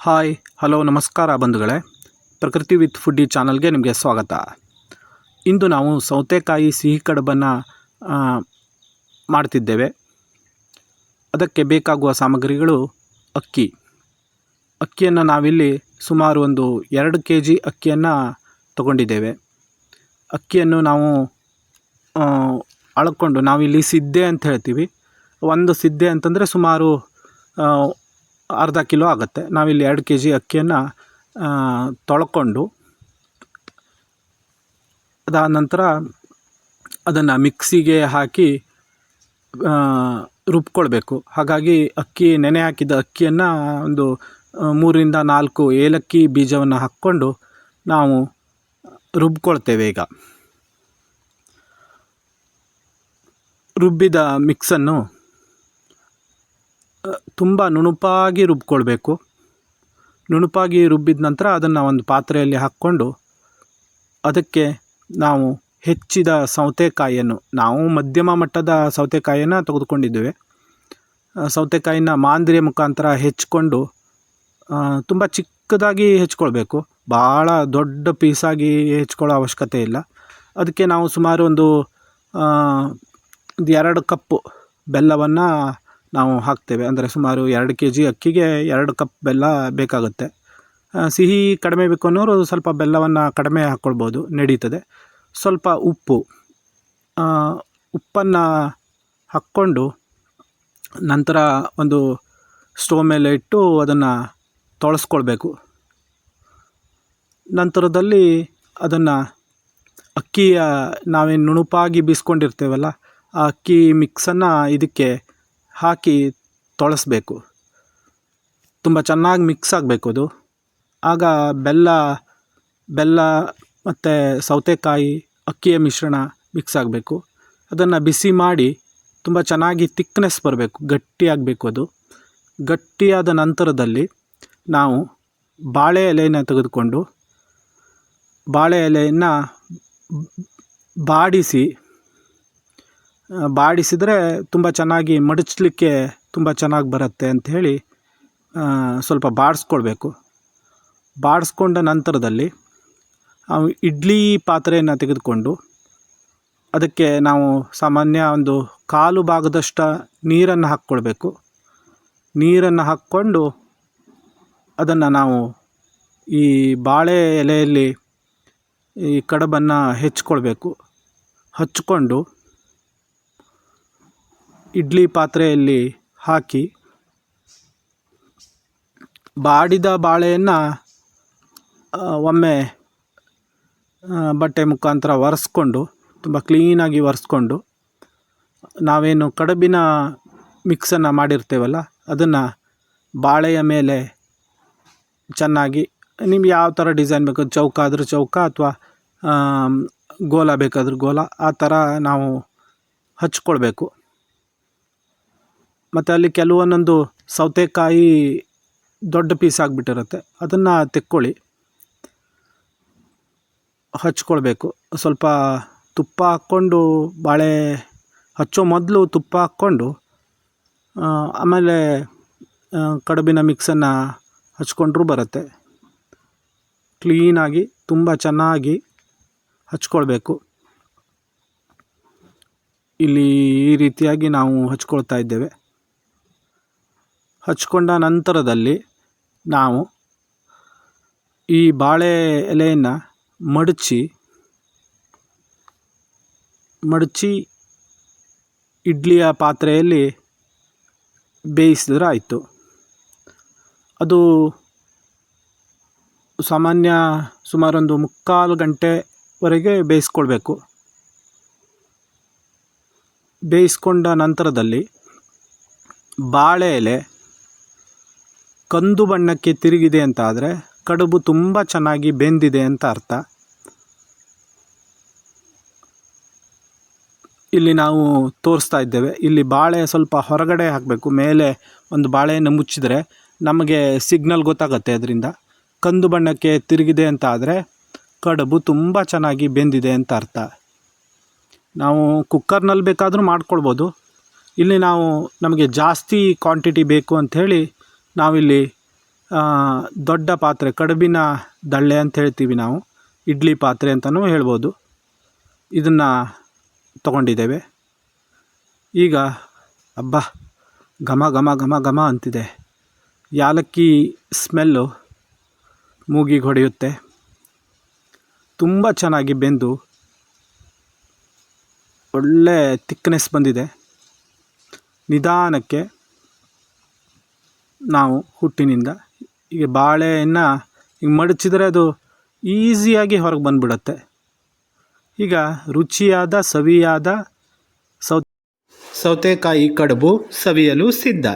Hi, hello, ನಮಸ್ಕಾರ ಬಂಧುಗಳೇ. ಪ್ರಕೃತಿ ವಿತ್ ಫುಡ್ಡಿ ಚಾನಲ್ಗೆ ನಿಮಗೆ ಸ್ವಾಗತ. ಇಂದು ನಾವು ಸೌತೆಕಾಯಿ ಸಿಹಿ ಕಡುಬನ್ನು ಮಾಡ್ತಿದ್ದೇವೆ. ಅದಕ್ಕೆ ಬೇಕಾಗುವ ಸಾಮಗ್ರಿಗಳು ಅಕ್ಕಿ. ಅಕ್ಕಿಯನ್ನು ನಾವಿಲ್ಲಿ ಸುಮಾರು ಒಂದು ಎರಡು ಕೆ ಜಿ ಅಕ್ಕಿಯನ್ನು ತಗೊಂಡಿದ್ದೇವೆ. ಅಕ್ಕಿಯನ್ನು ನಾವು ಅಳ್ಕೊಂಡು ನಾವಿಲ್ಲಿ ಸಿದ್ದೆ ಅಂತ ಹೇಳ್ತೀವಿ. ಒಂದು ಸಿದ್ದೆ ಅಂತಂದರೆ ಸುಮಾರು ಅರ್ಧ ಕಿಲೋ ಆಗುತ್ತೆ. ನಾವಿಲ್ಲಿ ಎರಡು ಕೆ ಜಿ ಅಕ್ಕಿಯನ್ನು ತೊಳ್ಕೊಂಡು ಅದಾದ ನಂತರ ಅದನ್ನು ಮಿಕ್ಸಿಗೆ ಹಾಕಿ ರುಬ್ಕೊಳ್ಬೇಕು. ಹಾಗಾಗಿ ಅಕ್ಕಿ, ನೆನೆ ಹಾಕಿದ ಅಕ್ಕಿಯನ್ನು ಒಂದು ಮೂರರಿಂದ ನಾಲ್ಕು ಏಲಕ್ಕಿ ಬೀಜವನ್ನು ಹಾಕ್ಕೊಂಡು ನಾವು ರುಬ್ಕೊಳ್ತೇವೆ ಈಗ. ರುಬ್ಬಿದ ಮಿಕ್ಸನ್ನು ತುಂಬ ನುಣುಪಾಗಿ ರುಬ್ಕೊಳ್ಬೇಕು. ನುಣುಪಾಗಿ ರುಬ್ಬಿದ ನಂತರ ಅದನ್ನು ಒಂದು ಪಾತ್ರೆಯಲ್ಲಿ ಹಾಕ್ಕೊಂಡು ಅದಕ್ಕೆ ನಾವು ಹೆಚ್ಚಿದ ಸೌತೆಕಾಯಿಯನ್ನು, ನಾವು ಮಧ್ಯಮ ಮಟ್ಟದ ಸೌತೆಕಾಯಿಯನ್ನು ತೆಗೆದುಕೊಂಡಿದ್ದೇವೆ. ಸೌತೆಕಾಯಿನ ಮಾಂದ್ರಿಯ ಮುಖಾಂತರ ಹೆಚ್ಕೊಂಡು ತುಂಬ ಚಿಕ್ಕದಾಗಿ ಹೆಚ್ಕೊಳ್ಬೇಕು. ಭಾಳ ದೊಡ್ಡ ಪೀಸಾಗಿ ಹೆಚ್ಕೊಳ್ಳೋ ಅವಶ್ಯಕತೆ ಇಲ್ಲ. ಅದಕ್ಕೆ ನಾವು ಸುಮಾರು ಒಂದು ಒಂದು ಎರಡು ಕಪ್ಪು ಬೆಲ್ಲವನ್ನು ನಾವು ಹಾಕ್ತೇವೆ. ಅಂದರೆ ಸುಮಾರು ಎರಡು ಕೆ ಜಿ ಅಕ್ಕಿಗೆ ಎರಡು ಕಪ್ ಬೆಲ್ಲ ಬೇಕಾಗುತ್ತೆ. ಸಿಹಿ ಕಡಿಮೆ ಬೇಕು ಅನ್ನೋರು ಸ್ವಲ್ಪ ಬೆಲ್ಲವನ್ನು ಕಡಿಮೆ ಹಾಕ್ಕೊಳ್ಬೋದು ನಡೀತದೆ. ಸ್ವಲ್ಪ ಉಪ್ಪು. ಉಪ್ಪನ್ನು ಹಾಕ್ಕೊಂಡು ನಂತರ ಒಂದು ಸ್ಟೋವ್ ಮೇಲೆ ಇಟ್ಟು ಅದನ್ನು ತೊಳೆಸ್ಕೊಳ್ಬೇಕು. ನಂತರದಲ್ಲಿ ಅದನ್ನು ಅಕ್ಕಿಯ ನಾವೇನು ನುಣುಪಾಗಿ ಬೀಸ್ಕೊಂಡಿರ್ತೇವಲ್ಲ, ಆ ಅಕ್ಕಿ ಮಿಕ್ಸನ್ನು ಇದಕ್ಕೆ ಹಾಕಿ ತೊಳೆಸ್ಬೇಕು. ತುಂಬ ಚೆನ್ನಾಗಿ ಮಿಕ್ಸ್ ಆಗಬೇಕು ಅದು. ಆಗ ಬೆಲ್ಲ ಬೆಲ್ಲ ಮತ್ತು ಸೌತೆಕಾಯಿ, ಅಕ್ಕಿಯ ಮಿಶ್ರಣ ಮಿಕ್ಸ್ ಆಗಬೇಕು. ಅದನ್ನು ಬಿಸಿ ಮಾಡಿ ತುಂಬ ಚೆನ್ನಾಗಿ ತಿಕ್ನೆಸ್ ಬರಬೇಕು, ಗಟ್ಟಿಯಾಗಬೇಕು ಅದು. ಗಟ್ಟಿಯಾದ ನಂತರದಲ್ಲಿ ನಾವು ಬಾಳೆ ಎಲೆಯನ್ನು ತೆಗೆದುಕೊಂಡು, ಬಾಳೆ ಎಲೆಯನ್ನು ಬಾಡಿಸಿ ಬಾಡಿಸಿದರೆ ತುಂಬ ಚೆನ್ನಾಗಿ ಮಡಚಲಿಕ್ಕೆ ತುಂಬ ಚೆನ್ನಾಗಿ ಬರುತ್ತೆ ಅಂಥೇಳಿ ಸ್ವಲ್ಪ ಬಾಡಿಸ್ಕೊಳ್ಬೇಕು. ಬಾಡಿಸ್ಕೊಂಡ ನಂತರದಲ್ಲಿ ಇಡ್ಲಿ ಪಾತ್ರೆಯನ್ನು ತೆಗೆದುಕೊಂಡು ಅದಕ್ಕೆ ನಾವು ಸಾಮಾನ್ಯ ಒಂದು ಕಾಲು ಭಾಗದಷ್ಟು ನೀರನ್ನು ಹಾಕ್ಕೊಳ್ಬೇಕು. ನೀರನ್ನು ಹಾಕ್ಕೊಂಡು ಅದನ್ನು ನಾವು ಈ ಬಾಳೆ ಎಲೆಯಲ್ಲಿ ಈ ಕಡಬನ್ನು ಹೆಚ್ಕೊಳ್ಬೇಕು. ಹಚ್ಕೊಂಡು ಇಡ್ಲಿ ಪಾತ್ರೆಯಲ್ಲಿ ಹಾಕಿ ಬಾಡಿದ ಬಾಳೆಯನ್ನು ಒಮ್ಮೆ ಬಟ್ಟೆ ಮುಖಾಂತರ ಒರೆಸ್ಕೊಂಡು, ತುಂಬ ಕ್ಲೀನಾಗಿ ಒರೆಸ್ಕೊಂಡು, ನಾವೇನು ಕಡುಬಿನ ಮಿಕ್ಸನ್ನು ಮಾಡಿರ್ತೇವಲ್ಲ, ಅದನ್ನು ಬಾಳೆಯ ಮೇಲೆ ಚೆನ್ನಾಗಿ, ನಿಮ್ಗೆ ಯಾವ ಥರ ಡಿಸೈನ್ ಬೇಕು, ಚೌಕ ಆದರೂ ಚೌಕ ಅಥವಾ ಗೋಲ ಬೇಕಾದರೂ ಗೋಲ, ಆ ಥರ ನಾವು ಹಚ್ಕೊಳ್ಬೇಕು. ಮತ್ತು ಅಲ್ಲಿ ಕೆಲವೊಂದೊಂದು ಸೌತೆಕಾಯಿ ದೊಡ್ಡ ಪೀಸ್ ಆಗಿಬಿಟ್ಟಿರುತ್ತೆ. ಅದನ್ನು ತೆಕ್ಕೊಳ್ಳಿ. ಹಚ್ಕೊಳ್ಬೇಕು. ಸ್ವಲ್ಪ ತುಪ್ಪ ಹಾಕ್ಕೊಂಡು, ಬಾಳೆ ಹಚ್ಚೋ ಮೊದಲು ತುಪ್ಪ ಹಾಕ್ಕೊಂಡು ಆಮೇಲೆ ಕಡುಬಿನ ಮಿಕ್ಸನ್ನು ಹಚ್ಕೊಂಡ್ರೂ ಬರುತ್ತೆ. ಕ್ಲೀನಾಗಿ ತುಂಬ ಚೆನ್ನಾಗಿ ಹಚ್ಕೊಳ್ಬೇಕು. ಇಲ್ಲಿ ಈ ರೀತಿಯಾಗಿ ನಾವು ಹಚ್ಕೊಳ್ತಾ ಇದ್ದೇವೆ. ಹಚ್ಕೊಂಡ ನಂತರದಲ್ಲಿ ನಾವು ಈ ಬಾಳೆ ಎಲೆಯನ್ನು ಮಡಚಿ ಮಡಚಿ ಇಡ್ಲಿಯ ಪಾತ್ರೆಯಲ್ಲಿ ಬೇಯಿಸಿದ್ರೆ ಆಯಿತು. ಅದು ಸಾಮಾನ್ಯ ಸುಮಾರೊಂದು ಮುಕ್ಕಾಲು ಗಂಟೆವರೆಗೆ ಬೇಯಿಸ್ಕೊಳ್ಬೇಕು. ಬೇಯಿಸ್ಕೊಂಡ ನಂತರದಲ್ಲಿ ಬಾಳೆ ಎಲೆ ಕಂದು ಬಣ್ಣಕ್ಕೆ ತಿರುಗಿದೆ ಅಂತ ಆದರೆ ಕಡುಬು ತುಂಬ ಚೆನ್ನಾಗಿ ಬೆಂದಿದೆ ಅಂತ ಅರ್ಥ. ಇಲ್ಲಿ ನಾವು ತೋರಿಸ್ತಾ ಇದ್ದೇವೆ. ಇಲ್ಲಿ ಬಾಳೆ ಸ್ವಲ್ಪ ಹೊರಗಡೆ ಹಾಕಬೇಕು. ಮೇಲೆ ಒಂದು ಬಾಳೆಯನ್ನು ಮುಚ್ಚಿದರೆ ನಮಗೆ ಸಿಗ್ನಲ್ ಗೊತ್ತಾಗುತ್ತೆ ಅದರಿಂದ. ಕಂದು ಬಣ್ಣಕ್ಕೆ ತಿರುಗಿದೆ ಅಂತ ಆದರೆ ಕಡುಬು ತುಂಬ ಚೆನ್ನಾಗಿ ಬೆಂದಿದೆ ಅಂತ ಅರ್ಥ. ನಾವು ಕುಕ್ಕರ್ನಲ್ಲಿ ಬೇಕಾದರೂ ಮಾಡ್ಕೊಳ್ಬೋದು. ಇಲ್ಲಿ ನಾವು ನಮಗೆ ಜಾಸ್ತಿ ಕ್ವಾಂಟಿಟಿ ಬೇಕು ಅಂಥೇಳಿ ನಾವಿಲ್ಲಿ ದೊಡ್ಡ ಪಾತ್ರೆ, ಕಡುಬಿನ ದಳ್ಳೆ ಅಂತ ಹೇಳ್ತೀವಿ ನಾವು, ಇಡ್ಲಿ ಪಾತ್ರೆ ಅಂತಲೂ ಹೇಳ್ಬೋದು. ಇದನ್ನು ತಗೊಂಡಿದ್ದೇವೆ. ಈಗ ಹಬ್ಬ ಘಮ ಘಮ ಘಮ ಘಮ ಅಂತಿದೆ. ಯಾಲಕ್ಕಿ ಸ್ಮೆಲ್ಲು ಮೂಗಿಗೆ ಹೊಡೆಯುತ್ತೆ. ತುಂಬ ಚೆನ್ನಾಗಿ ಬೆಂದು ಒಳ್ಳೆ ತಿಕ್ನೆಸ್ ಬಂದಿದೆ. ನಿಧಾನಕ್ಕೆ ನಾವು ಹುಟ್ಟಿನಿಂದ. ಈಗ ಬಾಳೆಯನ್ನು ಈಗ ಮಡಚಿದರೆ ಅದು ಈಸಿಯಾಗಿ ಹೊರಗೆ ಬಂದುಬಿಡತ್ತೆ. ಈಗ ರುಚಿಯಾದ, ಸವಿಯಾದ ಸೌ ಸೌತೆಕಾಯಿ ಕಡುಬು ಸವಿಯಲು ಸಿದ್ಧ.